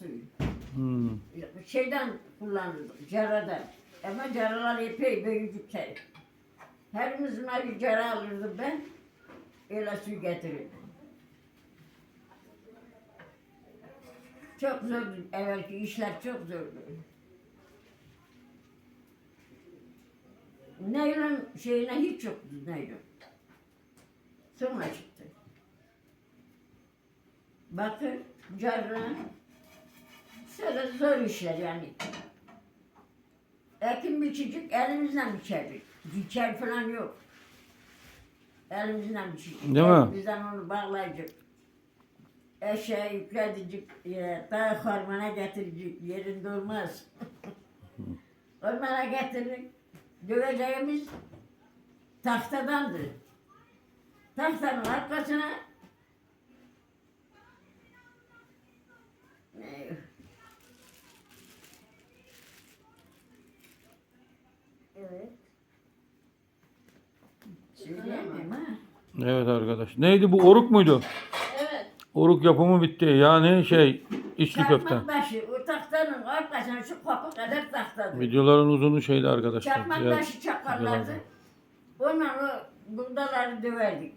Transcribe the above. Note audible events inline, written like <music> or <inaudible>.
suyu. Hmm. Şeyden kullanırdık, caradan. Ama caralar epey büyücük şey. Herimizin bir cara alırdım ben. Öyle su getirirdim. Çok zordu, evvelki işler çok zordu. Naylon şeyine hiç yoktu naylon. Sonra çıktı. Bakın carra, şöyle zor işler yani. Ekim biçicik elimizden biçerdik. Diker falan yok. Elimizden biçecek. Değil mi? Elimizden onu bağlayacak. Eşeğe yükledecek, e, daha harmana getirecek, yerinde olmaz. <laughs> Ormana getirdik. Döveceğimiz tahtadandı. Tahtanın arkasına e, Evet. Söyleyemem ha. Evet arkadaş. Neydi bu oruk muydu? Evet. Oruk yapımı bitti. Yani şey içli köfte. Çakmak başı, o tahtanın arkasına şu kapı kadar tahtadır. Videoların uzunu şeydi arkadaşlar. Çakmak Diğer taşı çakarlardı. Onunla o döverdik.